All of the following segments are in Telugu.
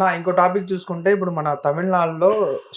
నా ఇంకో టాపిక్ చూసుకుంటే ఇప్పుడు మన తమిళనాడులో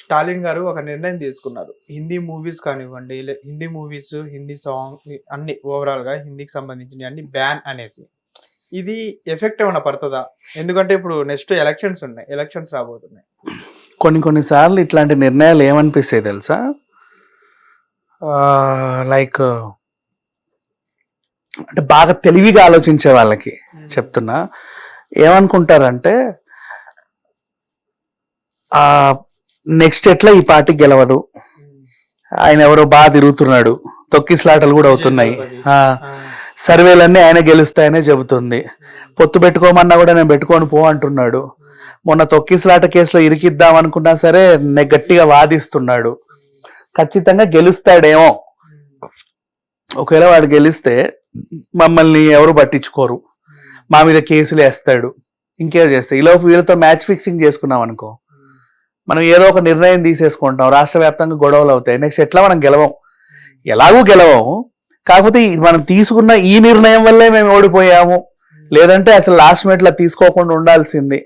స్టాలిన్ గారు ఒక నిర్ణయం తీసుకున్నారు. హిందీ మూవీస్ కానివ్వండి హిందీ మూవీస్ హిందీ సాంగ్ అన్ని ఓవరాల్గా హిందీకి సంబంధించిన అన్ని బ్యాన్ అనేసి. ఇది ఎఫెక్ట్ ఏమైనా పడుతుందా? ఎందుకంటే ఇప్పుడు నెక్స్ట్ ఎలక్షన్స్ ఉన్నాయి ఎలక్షన్స్ రాబోతున్నాయి. కొన్ని కొన్నిసార్లు ఇట్లాంటి నిర్ణయాలు ఏమనిపిస్తాయి తెలుసా? లైక్ అంటే బాగా తెలివిగా ఆలోచించే వాళ్ళకి చెప్తున్నా. ఏమనుకుంటారంటే ఆ నెక్స్ట్ ఎట్లా ఈ పార్టీ గెలవదు? ఆయన ఎవరో బాగా తిరుగుతున్నాడు. తొక్కిసలాటలు కూడా అవుతున్నాయి. ఆ, సర్వేలన్నీ ఆయన గెలుస్తాయనే చెబుతుంది. పొత్తు పెట్టుకోమన్నా కూడా నేను పెట్టుకొని పో అంటున్నాడు. మొన్న తొక్కిసలాట కేసులో ఇరికిద్దాం అనుకున్నా సరే నే గట్టిగా వాదిస్తున్నాడు. ఖచ్చితంగా గెలుస్తాడేమో. ఒకవేళ వాడు గెలిస్తే మమ్మల్ని ఎవరు పట్టించుకోరు. మా మీద కేసులు వేస్తాడు ఇంకేం చేస్తాయి? ఈలోపు వీళ్ళతో మ్యాచ్ ఫిక్సింగ్ చేసుకున్నాం అనుకో మనం ఏదో ఒక నిర్ణయం తీసేసుకుంటాం. రాష్ట్ర వ్యాప్తంగా గొడవలు అవుతాయి. నెక్స్ట్ ఎట్లా మనం గెలవం? ఎలాగూ గెలవం. కాకపోతే మనం తీసుకున్న ఈ నిర్ణయం వల్లే మేము ఓడిపోయాము. లేదంటే అసలు లాస్ట్ మినిట్లో తీసుకోకుండా ఉండాల్సింది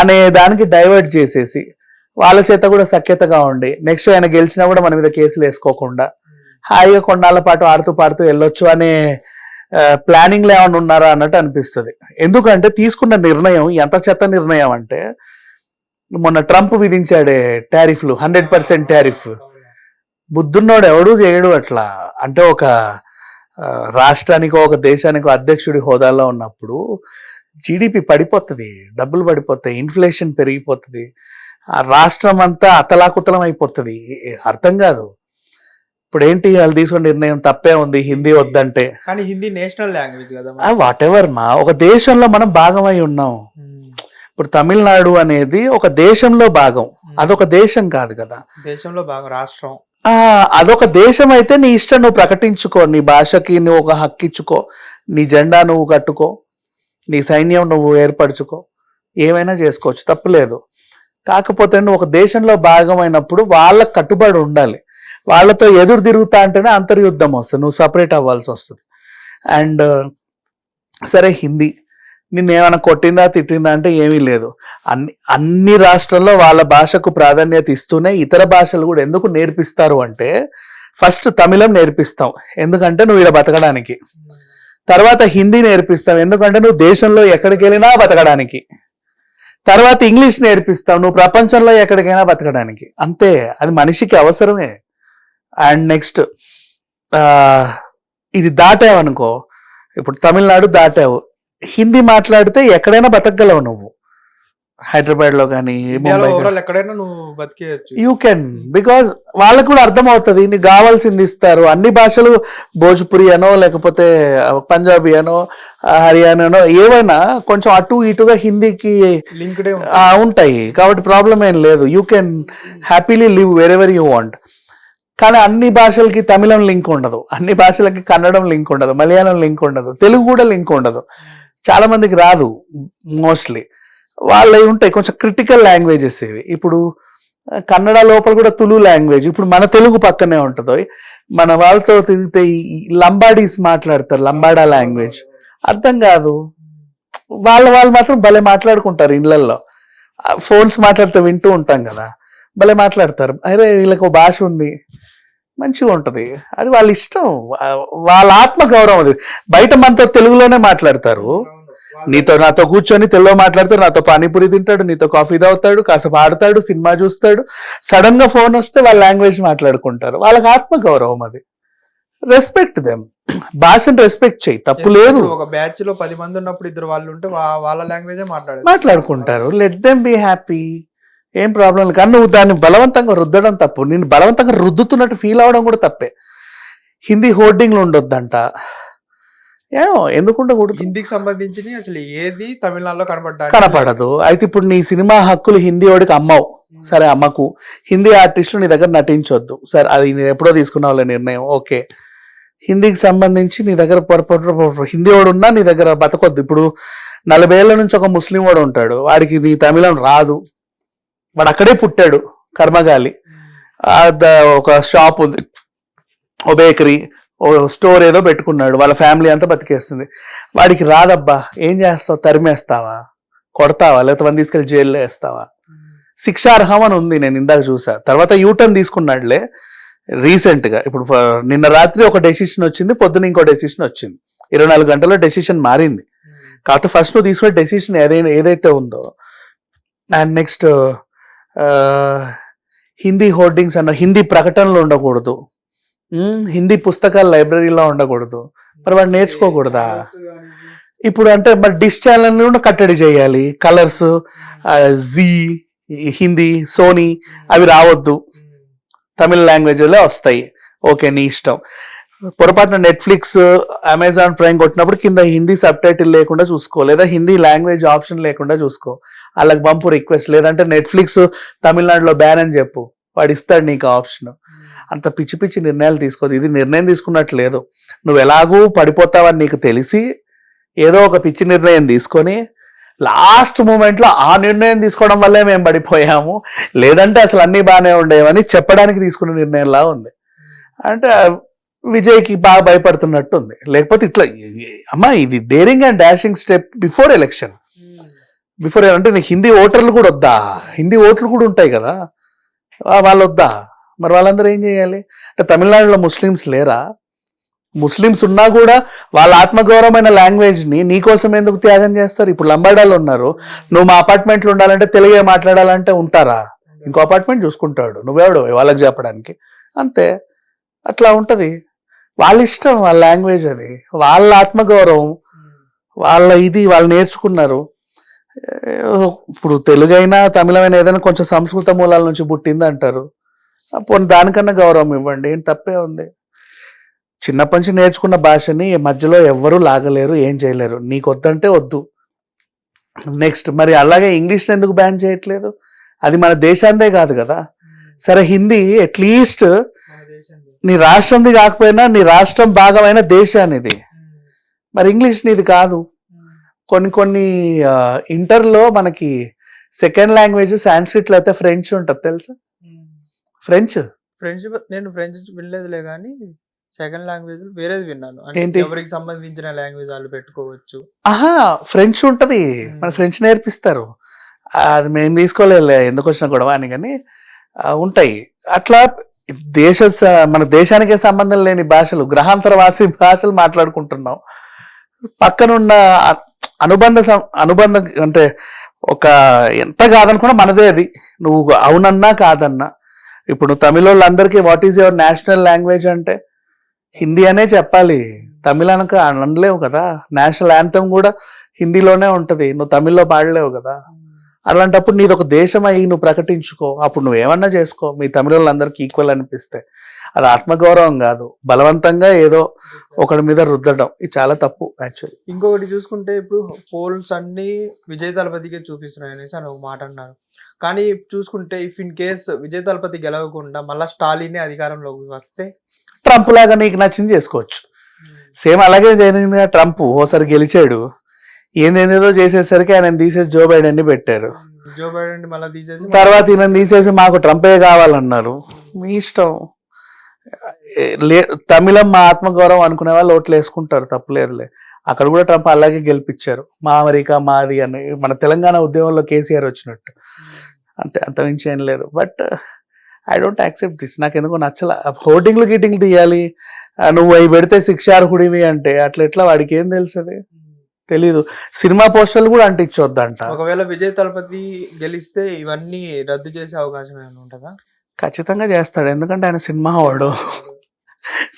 అనే దానికి డైవర్ట్ చేసేసి వాళ్ళ చేత కూడా సఖ్యతగా ఉండి నెక్స్ట్ ఆయన గెలిచినా కూడా మన మీద కేసులు వేసుకోకుండా హాయిగా కొన్నాళ్ళ పాటు ఆడుతూ పాడుతూ వెళ్ళొచ్చు అనే ప్లానింగ్లో ఏమైనా ఉన్నారా అన్నట్టు అనిపిస్తుంది. ఎందుకంటే తీసుకున్న నిర్ణయం ఎంత చెత్త నిర్ణయం అంటే మొన్న ట్రంప్ విధించాడే టారిఫ్లు హండ్రెడ్ పర్సెంట్ టారిఫ్. బుద్ధున్నోడు ఎవడూ చేయడు అట్లా. అంటే ఒక రాష్ట్రానికో ఒక దేశానికో అధ్యక్షుడి హోదాలో ఉన్నప్పుడు జీడిపి పడిపోతుంది డబ్బులు పడిపోతాయి ఇన్ఫ్లేషన్ పెరిగిపోతుంది ఆ రాష్ట్రం అంతా అతలాకుతలం అయిపోతుంది. అర్థం కాదు. ఇప్పుడు ఏంటి వాళ్ళు తీసుకున్న నిర్ణయం తప్పే ఉంది హిందీ వద్దంటే. కానీ హిందీ నేషనల్ లాంగ్వేజ్ కదా వాట్ ఎవర్ మా? ఒక దేశంలో మనం భాగమై ఉన్నాం. ఇప్పుడు తమిళనాడు అనేది ఒక దేశంలో భాగం. అదొక దేశం కాదు కదా. దేశంలో బాగా రాష్ట్రం. ఆ అదొక దేశం అయితే నీ ఇష్టం నువ్వు ప్రకటించుకో. నీ భాషకి నువ్వు ఒక హక్కు ఇచ్చుకో. నీ జెండా నువ్వు కట్టుకో. నీ సైన్యం నువ్వు ఏర్పరచుకో. ఏమైనా చేసుకోవచ్చు తప్పులేదు. కాకపోతే నువ్వు ఒక దేశంలో భాగమైనప్పుడు వాళ్ళకి కట్టుబడి ఉండాలి. వాళ్ళతో ఎదురు తిరుగుతా అంటేనే అంతర్యుద్ధం వస్తుంది. నువ్వు సపరేట్ అవ్వాల్సి వస్తుంది. అండ్ సరే హిందీ. నిన్ను ఏమైనా కొట్టిందా తిట్టిందా అంటే ఏమీ లేదు. అన్ని అన్ని రాష్ట్రాల్లో వాళ్ళ భాషకు ప్రాధాన్యత ఇస్తూనే ఇతర భాషలు కూడా ఎందుకు నేర్పిస్తారు అంటే ఫస్ట్ తమిళం నేర్పిస్తాం. ఎందుకంటే నువ్వు ఇలా బతకడానికి. తర్వాత హిందీ నేర్పిస్తాం. ఎందుకంటే నువ్వు దేశంలో ఎక్కడికి వెళ్ళినా బతకడానికి. తర్వాత ఇంగ్లీష్ నేర్పిస్తాం. నువ్వు ప్రపంచంలో ఎక్కడికైనా బతకడానికి. అంతే అది మనిషికి అవసరమే. అండ్ నెక్స్ట్ ఇది దాటావనుకో ఇప్పుడు తమిళనాడు దాటావు. హిందీ మాట్లాడితే ఎక్కడైనా బతకగలవు నువ్వు. హైదరాబాద్లో కానీ ఎక్కడైనా నువ్వు బతికేయచ్చు. యూ కెన్ బికాజ్ వాళ్ళకు కూడా అర్థం అవుతుంది నీకు కావాల్సింది ఇస్తారు. అన్ని భాషలు భోజ్పురి అనో లేకపోతే పంజాబీ అనో హర్యానానో ఏవైనా కొంచెం అటు ఇటుగా హిందీకి ఉంటాయి. కాబట్టి ప్రాబ్లం ఏం లేదు. You can happily live wherever you want కానీ అన్ని భాషలకి తమిళం లింక్ ఉండదు. అన్ని భాషలకి కన్నడం లింక్ ఉండదు. మలయాళం లింక్ ఉండదు. తెలుగు కూడా లింక్ ఉండదు. చాలా మందికి రాదు మోస్ట్లీ వాళ్ళవి ఉంటాయి కొంచెం క్రిటికల్ లాంగ్వేజెస్ ఇవి. ఇప్పుడు కన్నడ లోపల కూడా తులు లాంగ్వేజ్ ఇప్పుడు మన తెలుగు పక్కనే ఉంటుంది మన వాళ్ళతో తిరిగితే ఈ లంబాడీస్ మాట్లాడతారు లంబాడా లాంగ్వేజ్ అర్థం కాదు. వాళ్ళ వాళ్ళు మాత్రం భలే మాట్లాడుకుంటారు ఇళ్ళల్లో ఫోన్స్ మాట్లాడితే వింటూ ఉంటాం కదా. భలే మాట్లాడతారు. అరే వీళ్ళకి ఒక భాష ఉంది. మంచిగా ఉంటది. అది వాళ్ళ ఇష్టం వాళ్ళ ఆత్మ గౌరవం అది. బయట మనతో తెలుగులోనే మాట్లాడతారు. నీతో నాతో కూర్చొని తెలుగులో మాట్లాడతాడు నాతో పానీపూరి తింటాడు నీతో కాఫీ తాగుతాడు కాసేపు ఆడతాడు సినిమా చూస్తాడు. సడన్గా ఫోన్ వస్తే వాళ్ళ లాంగ్వేజ్ మాట్లాడుకుంటారు. వాళ్ళకి ఆత్మ గౌరవం అది. రెస్పెక్ట్ దెమ్ భాషను రెస్పెక్ట్ చేయి. తప్పు లేదు. ఒక బ్యాచ్లో పది మంది ఉన్నప్పుడు ఇద్దరు వాళ్ళు ఉంటే వాళ్ళ లాంగ్వేజే మాట్లాడారు మాట్లాడుకుంటారు. లెట్ దెమ్ బీ హ్యాపీ ఏం ప్రాబ్లం లేదు. కానీ నువ్వు దాన్ని బలవంతంగా రుద్దడం తప్పు. నేను బలవంతంగా రుద్దుతున్నట్టు ఫీల్ అవడం కూడా తప్పే. హిందీ హోర్డింగ్లు ఉండొద్దంట. ఏమో ఎందుకు ఉండకూడదు? హిందీకి సంబంధించి అసలు ఏది తమిళనాడులో కనబడ్డా కనపడదు. అయితే ఇప్పుడు నీ సినిమా హక్కులు హిందీ వాడికి అమ్మవు. సరే అమ్మకు. హిందీ ఆర్టిస్టులు నీ దగ్గర నటించొద్దు. సరే అది నేను ఎప్పుడో తీసుకున్నావులే నిర్ణయం. ఓకే. హిందీకి సంబంధించి నీ దగ్గర పొరపాటు హిందీ వాడు ఉన్నా నీ దగ్గర బతకొద్దు. ఇప్పుడు నలభై ఏళ్ళ నుంచి ఒక ముస్లిం వాడు ఉంటాడు. వాడికి నీ తమిళం రాదు. వాడు అక్కడే పుట్టాడు కర్మగాలి. ఒక షాప్ ఉంది ఓ బేకరీ ఓ స్టోర్ ఏదో పెట్టుకున్నాడు వాళ్ళ ఫ్యామిలీ అంతా బతికేస్తుంది. వాడికి రాదబ్బా ఏం చేస్తావు తరిమేస్తావా? కొడతావా? లేకపోతే వన్ తీసుకెళ్ళి జైల్లో వేస్తావా? శిక్షార్హం అని ఉంది నేను ఇందాక చూసా. తర్వాత యూటర్న్ తీసుకున్నాడులే రీసెంట్గా ఇప్పుడు నిన్న రాత్రి ఒక డెసిషన్ వచ్చింది పొద్దున ఇంకో డెసిషన్ వచ్చింది. ఇరవై నాలుగు గంటల్లో డెసిషన్ మారింది. కాకపోతే ఫస్ట్ నువ్వు తీసుకునే డెసిషన్ ఏదైనా ఏదైతే ఉందో అండ్ నెక్స్ట్ హిందీ హోర్డింగ్స్ అన్న హిందీ ప్రకటనలు ఉండకూడదు. హిందీ పుస్తకాలు లైబ్రరీలో ఉండకూడదు. మరి వాడు నేర్చుకోకూడదా? ఇప్పుడు అంటే మరి డిష్ ఛానల్ కూడా కట్టడి చేయాలి. కలర్స్ జీ హిందీ సోనీ అవి రావద్దు. తమిళ లాంగ్వేజ్లో వస్తాయి. ఓకే నీ ఇష్టం. పొరపాటున నెట్ఫ్లిక్స్ అమెజాన్ ప్రైమ్ కొట్టినప్పుడు కింద హిందీ సబ్ టైటిల్ లేకుండా చూసుకో. లేదా హిందీ లాంగ్వేజ్ ఆప్షన్ లేకుండా చూసుకో. వాళ్ళకి పంపు రిక్వెస్ట్ లేదంటే నెట్ఫ్లిక్స్ తమిళనాడులో బ్యాన్ అని చెప్పు. వాడు ఇస్తాడు నీకు ఆప్షన్ అంత పిచ్చి పిచ్చి నిర్ణయాలు తీసుకోదు. ఇది నిర్ణయం తీసుకున్నట్టు లేదు. నువ్వు ఎలాగూ పడిపోతావని నీకు తెలిసి ఏదో ఒక పిచ్చి నిర్ణయం తీసుకొని లాస్ట్ మూమెంట్లో ఆ నిర్ణయం తీసుకోవడం వల్లే మేము పడిపోయాము. లేదంటే అసలు అన్నీ బాగానే ఉండేవని చెప్పడానికి తీసుకున్న నిర్ణయంలా ఉంది. అంటే విజయ్కి బాగా భయపడుతున్నట్టు ఉంది లేకపోతే ఇట్లా అమ్మా ఇది daring and dashing step before election before అంటే నీకు హిందీ ఓటర్లు కూడా వద్దా? హిందీ ఓట్లు కూడా ఉంటాయి కదా. వాళ్ళు వద్దా? మరి వాళ్ళందరూ ఏం చేయాలి? అంటే తమిళనాడులో ముస్లిమ్స్ లేరా? ముస్లిమ్స్ ఉన్నా కూడా వాళ్ళ ఆత్మగౌరవమైన లాంగ్వేజ్ని నీకోసం ఎందుకు త్యాగం చేస్తారు? ఇప్పుడు లంబాడాలు ఉన్నారు. నువ్వు మా అపార్ట్మెంట్లో ఉండాలంటే తెలుగే మాట్లాడాలంటే ఉంటారా? ఇంకో అపార్ట్మెంట్ చూసుకుంటాడు. నువ్వెవడు వాళ్ళకి చెప్పడానికి. అంతే. అట్లా ఉంటది. వాళ్ళ ఇష్టం వాళ్ళ లాంగ్వేజ్ అది. వాళ్ళ ఆత్మగౌరవం వాళ్ళ ఇది వాళ్ళు నేర్చుకున్నారు. ఇప్పుడు ఇప్పుడు తెలుగైనా తమిళమైనా ఏదైనా కొంచెం సంస్కృత మూలాల నుంచి పుట్టింది అంటారు. పోనీ దానికన్నా గౌరవం ఇవ్వండి ఏం తప్పే ఉంది. చిన్నప్పటి నుంచి నేర్చుకున్న భాషని మధ్యలో ఎవ్వరూ లాగలేరు ఏం చేయలేరు. నీకు వద్దంటే వద్దు. నెక్స్ట్ మరి అలాగే ఇంగ్లీష్ని ఎందుకు బ్యాన్ చేయట్లేదు? అది మన దేశాందే కాదు కదా. సరే హిందీ అట్లీస్ట్ నీ రాష్ట్రంది కాకపోయినా నీ రాష్ట్రం భాగమైన దేశానిది మరి ఇంగ్లీష్ నీది కాదు. కొన్ని కొన్ని ఆ, ఇంటర్లో మనకి సెకండ్ లాంగ్వేజ్ సాంస్క్రిట్ లేకపోతే ఫ్రెంచ్ ఉంటుంది తెలుసా? ఫ్రెంచ్? ఫ్రెంచ్ నేను ఫ్రెంచ్ వినలేదులే కానీ సెకండ్ లాంగ్వేజ్ వేరేది విన్నాను. అంటే ఏంటి? ఎవరికి సంబంధించిన లాంగ్వేజ్ వాళ్ళు పెట్టుకోవచ్చు. ఆహా ఫ్రెంచ్ ఉంటది. మన ఫ్రెంచ్ నేర్పిస్తారు. అది మేము తీసుకోలేదు ఎందుకు వచ్చిన గొడవ అని కానీ ఉంటాయి. అట్లా దేశ స- మన దేశానికే సంబంధం లేని భాషలు గ్రహాంతరవాసి భాషలు మాట్లాడుకుంటున్నాం. పక్కనున్న అనుబంధ సం- అనుబంధం అంటే ఒక ఎంత కాదనుకున్నా మనదే అది. నువ్వు అవునన్నా కాదన్నా. ఇప్పుడు నువ్వు తమిళ వాళ్ళందరికీ what is your national language అంటే హిందీ అనే చెప్పాలి. తమిళ అనక అనలేవు కదా. నేషనల్ యాంథమ్ కూడా హిందీలోనే ఉంటుంది. నువ్వు తమిళ్ళో పాడలేవు కదా. అలాంటప్పుడు నీది ఒక దేశం అయ్యి నువ్వు ప్రకటించుకో. అప్పుడు నువ్వు ఏమన్నా చేసుకో. మీ తమిళ వాళ్ళందరికీ ఈక్వల్ అనిపిస్తే. అది ఆత్మగౌరవం కాదు. బలవంతంగా ఏదో ఒకడి మీద రుద్దడం. ఇది చాలా తప్పు యాక్చువల్లీ ఇంకొకటి చూసుకుంటే ఇప్పుడు పోల్స్ అన్ని విజయ్ దళపతికే చూపిస్తున్నాయి అనేసి అని ఒక మాట అన్నారు. కానీ చూసుకుంటే if in case Vijay Thalapathy గెలవకుండా మళ్ళా స్టాలిన్ అధికారంలోకి వస్తే ట్రంప్ లాగా నీకు నచ్చింది చేసుకోవచ్చు. సేమ్ అలాగే జరిగిందిగా ట్రంప్. ఓసారి గెలిచాడు. ఏందేందేదో చేసేసరికి ఆయన తీసేసి జో బైడెన్ని పెట్టారు. జో బైడెన్ మళ్ళీ తీసేసి తర్వాత ఈయన తీసేసి మాకు ట్రంపే కావాలన్నారు. మీ ఇష్టం. లే తమిళం మా ఆత్మగౌరవం అనుకునే వాళ్ళు ఓట్లు వేసుకుంటారు తప్పులేదులే. అక్కడ కూడా ట్రంప్ అలాగే గెలిపించారు. మా అమెరికా మాది అని మన తెలంగాణ ఉద్యమంలో కేసీఆర్ వచ్చినట్టు. అంతే అంత మించి ఏం లేదు. But I don't accept this నాకు ఎందుకో నచ్చల హోర్డింగ్లు గిటింగ్లు తీయాలి. నువ్వు అవి పెడితే శిక్షార్హుడివి అంటే అట్లా ఎట్లా వాడికి ఏం తెలుసది తెలీదు. సినిమా పోస్టర్లు కూడా అంటించొద్దంట. ఒకవేళ విజయ్ దళపతి గెలిస్తే ఇవన్నీ రద్దు చేసే అవకాశం ఏమైనా ఉంటుందా? ఖచ్చితంగా చేస్తాడు. ఎందుకంటే ఆయన సినిమా వాడు.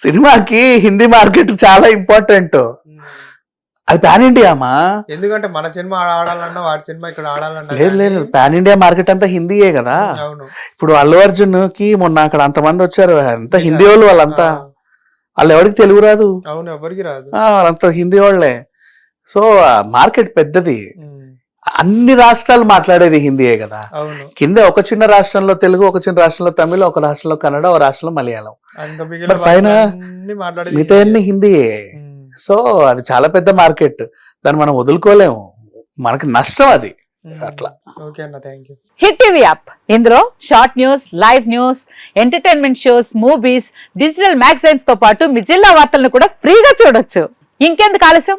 సినిమాకి హిందీ మార్కెట్ చాలా ఇంపార్టెంట్. అది పాన్ ఇండియామా? ఎందుకంటే మన సినిమా ఆడ- ఆడాలన్నా వాడి సినిమా ఇక్కడ ఆడాలన్నా లేదు లేదు. పాన్ ఇండియా మార్కెట్ అంతా హిందీయే కదా. అవును. ఇప్పుడు అల్లు అర్జున్కి మొన్న అక్కడ అంతమంది వచ్చారు. అంతా హిందీ వాళ్ళు వాళ్ళంతా. వాళ్ళు ఎవరికి తెలుగు రాదు. అవును ఎవరికి రాదు. వాళ్ళంతా హిందీ వాళ్ళే. సో మార్కెట్ పెద్దది. అన్ని రాష్ట్రాలు మాట్లాడేది హిందీయే కదా. అవును. కింద ఒక చిన్న రాష్ట్రంలో తెలుగు ఒక చిన్న రాష్ట్రంలో తమిళ ఒక రాష్ట్రంలో కన్నడ ఒక రాష్ట్రంలో మలయాళం. పైన అన్ని మాట్లాడేది మిగతా అన్ని హిందీయే. సో అది చాలా పెద్ద మార్కెట్. దాన్ని మనం వదులుకోలేము. మనకి నష్టం అది. అట్లా. Hit TV app. ఇందులో short news live news entertainment shows movies digital మ్యాగజైన్స్తో పాటు మీ జిల్లా వార్తలను కూడా ఫ్రీగా చూడొచ్చు. ఇంకెందుకు ఆలస్యం?